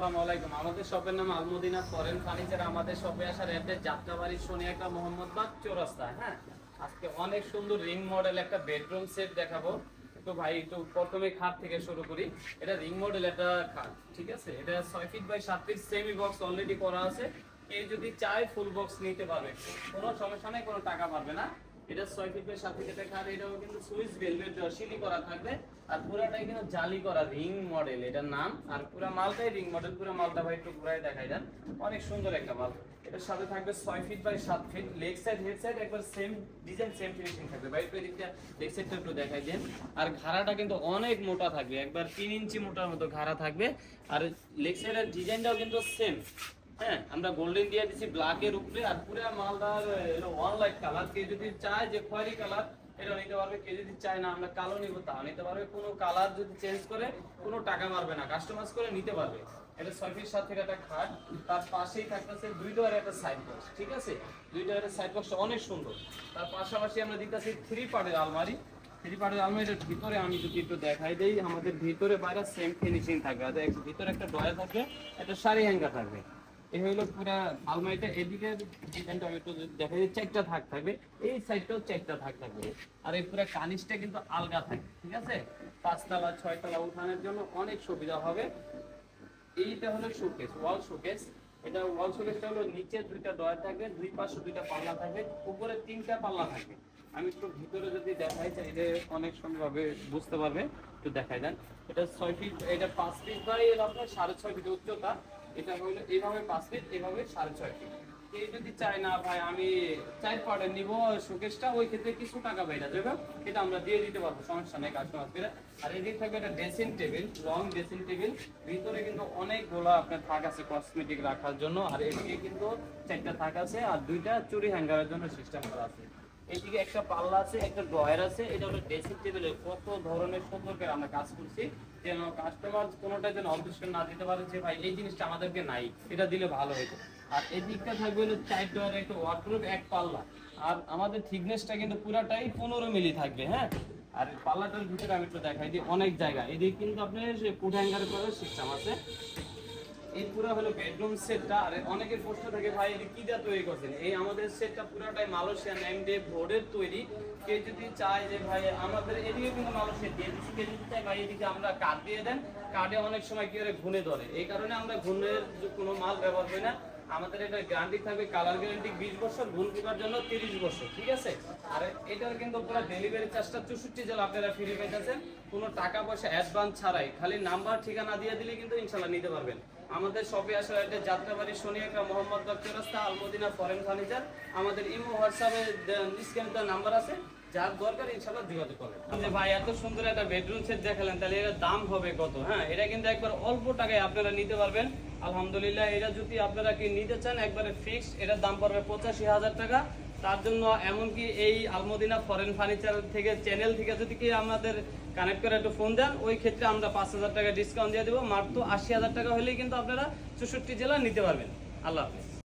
আসসালামু আলাইকুম। আমাদের শপের নাম আলমদিনা ফরেন ফার্নিচার। আমাদের শপে আসার অ্যাড্রেস যাত্রাবাড়ি সোনিয়াকা মোহাম্মদবাদ চৌরাস্তা হ্যাঁ? আজকে অনেক সুন্দর রিং মডেল একটা বেডরুম সেট দেখাবো। তো ভাই, একটু প্রথমে খাট থেকে শুরু করি। এটা রিং মডেল একটা খাট, ঠিক আছে? এটা ছয় ফিট বাই সাত ফিট সেমি বক্স অলরেডি করা আছে। কেউ যদি চায় ফুল বক্স নিতে পারবে, কোনো সমস্যা নেই, কোনো টাকা পারবে না। এটা ছয় ফিট বাই সাত ফিট একটা এটাও কিন্তু সুইস ভেলভেট শিলি করা থাকবে। আর পুরাটাই কিন্তু জালি করা রিং মডেল এটার নাম। আর পুরা মালটাই রিং মডেল পুরো মালটা ভাই একটু ঘুরাই দেখাই দেন। অনেক সুন্দর একটা মাল। এটার সাথে থাকবে ছয় ফিট বাই সাত feet leg side head side একবার সেম ডিজাইন সেম ফিনিশিং থাকবে। ভাই এদিকটা লেগ সাইডটা একটু দেখাই দেন। আর ঘাড়াটা কিন্তু অনেক মোটা থাকবে, একবার তিন ইঞ্চি মোটার মতো ঘাড়া থাকবে। আর লেগ সাইডের ডিজাইনটাও কিন্তু সেম হ্যাঁ আমরা গোল্ডেন দিয়ে দিছি ব্ল্যাকের উপরে আর পুরো মালদার ওয়ান লাইট কালার কেউ যদি চায় যে খয়েরি কালার এটা নিতে পারবে। কেউ যদি চায় না, আমরা কালো নিব, তাও নিতে পারবে। কোনো কালার যদি চেঞ্জ করে, কোনো টাকা মারবে না। কাস্টমাইজ করে নিতে পারবে। এটা ছয় ফিট একটা খাট। তার পাশেই থাকতেছে দুই ডোয়ার একটা সাইড বক্স ঠিক আছে? দুই ডোয়ারের সাইড বক্সটা অনেক সুন্দর। তার পাশাপাশি আমরা দিতেছি থ্রি পার্টের আলমারি। থ্রি পার্টের আলমারিটার ভিতরে আমি যদি একটু দেখাই দেই, আমাদের ভিতরে বাইরে সেম ফিনিশিং থাকবে। ভিতরে একটা ডয়ার থাকবে, একটা শাড়ি হ্যাঙ্গার থাকবে। এই হলো পুরা আলমারিটা এদিকে ডিজাইনটা একটু দেখাই দিই চারটা থাক থাকবে। এই সাইডটাও চারটা থাক থাকবে। আর এই পুরো কানিসটা কিন্তু আলগা থাকে ঠিক আছে? পাঁচতলা, ছয়তলা উঠানোর জন্য অনেক সুবিধা হবে। এইটা হলো শোকেস ওয়াল শোকেস এটা ওয়াল শোকেসটা হলো নিচে দুইটা ডয়ার থাকবে, দুই পাশে দুইটা পাল্লা থাকবে, উপরে তিনটা পাল্লা থাকবে। আমি একটু ভিতরে যদি দেখাই, চাইলে অনেক সুন্দরভাবে বুঝতে পারবে, একটু দেখাই দেন। এটা ছয় ফিট এটা পাঁচ ফিট বাই আপনার সাড়ে ছয় ফিট উচ্চতা। এটা হলো এইভাবে পাঁচ ফিট এইভাবে সাড়ে ছয় ফিট কেউ যদি চায় না ভাই, আমি চার পার্টের নিব শোকেসটা ওই ক্ষেত্রে কিছু টাকা বাইরে যাবে। এটা আমরা দিয়ে দিতে পারব, সমস্যা নেই কাস্টমার করে আর এদিক থাকবে একটা dressing table long dressing table ভিতরে কিন্তু অনেকগুলো আপনার থাক আছে কসমেটিক রাখার জন্য। আর এদিকে কিন্তু চারটা থাক আছে, আর দুইটা চুরি হ্যাঙ্গারের জন্য সিস্টেম করা আছে। এইদিকে একটা পাল্লা আছে, একটা ড্রয়ার আছে, এটা হলো ড্রেসিং টেবিলে কত ধরনের সুন্দর আমরা কাজ করছি, যেন কাস্টমার কোনোটা যেন অবজেকশন না দিতে পারে, যে ভাই এই জিনিসটা আমাদেরকে নাই, এটা দিলে ভালো হতো আর এদিকটা থাকবে হলো চার ড্রয়ার, একটা ওয়ার্ডরোব এক পাল্লা। আর আমাদের থিকনেসটা কিন্তু পুরাটাই পনেরো মিলি থাকবে হ্যাঁ? আর পাল্লাটার ভিতরে আমি একটু দেখাই দিই, অনেক জায়গা। এদিকে কিন্তু আপনার পুট হ্যাঙ্গার করার সিস্টেম আছে এই পুরো হলো বেডরুম সেটটা আর অনেকের প্রশ্ন থাকে, ভাই, এটা কি দিয়ে তৈরি করছেন? এই আমাদের সেটটা পুরোটাই মালয়েশিয়ান এমডে বোর্ডের তৈরি। কেউ যদি চায় যে, ভাই, আমাদের এদিকে কিন্তু মালয়েশিয়া দিয়ে দিচ্ছি কেউ যদি চায়, ভাই, এদিকে আমরা কার্ড দিয়ে দেন। কার্ডে অনেক সময় কি করে ঘুনে ধরে। এই কারণে আমরা ঘুনের কোনো মাল ব্যবহার করি না। আমাদের এটা গ্যারান্টি থাকবে কালার গ্যারান্টি বিশ বছর, ভুল করার জন্য তিরিশ বছর, ঠিক আছে? আর এটার কিন্তু পুরো ডেলিভারি চার্জটা চৌষট্টি জেলা আপনারা ফ্রি পেয়েছেন কোনো টাকা পয়সা অ্যাডভান্স ছাড়াই। খালি নাম্বার ঠিকানা দিয়ে দিলে কিন্তু ইনশাল্লাহ নিতে পারবেন। আমাদের শপে আসার একটা যাত্রাবাড়ি সোনিয়াকা মোহাম্মদ দপ্তর রাস্তা, আলমদিনা ফরেন ফার্নিচার, আমাদের ইমো হোয়াটসঅ্যাপে স্ক্যান নাম্বার আছে, যার দরকার ইনশাল্লাহ যোগাযোগ করবেন। যে ভাই, এত সুন্দর একটা বেডরুম সেট দেখালেন, তাহলে এর দাম হবে কত হ্যাঁ? এটা কিন্তু একবার অল্প টাকায় আপনারা নিতে পারবেন। আলহামদুলিল্লাহ এটা যদি আপনারা কি নিতে চান, একবারে ফিক্সড এটার দাম পড়বে পঁচাশি হাজার টাকা। তার জন্য এমনকি এই আলমদিনা ফরেন ফার্নিচার থেকে চ্যানেল থেকে যদি কি আমাদের কানেক্ট করে একটু ফোন দেন, ওই ক্ষেত্রে আমরা পাঁচ হাজার টাকা ডিসকাউন্ট দিয়ে দেবো। মাত্র আশি হাজার টাকা হলেই কিন্তু আপনারা চৌষট্টি জেলা নিতে পারবেন। আল্লাহ হাফিজ।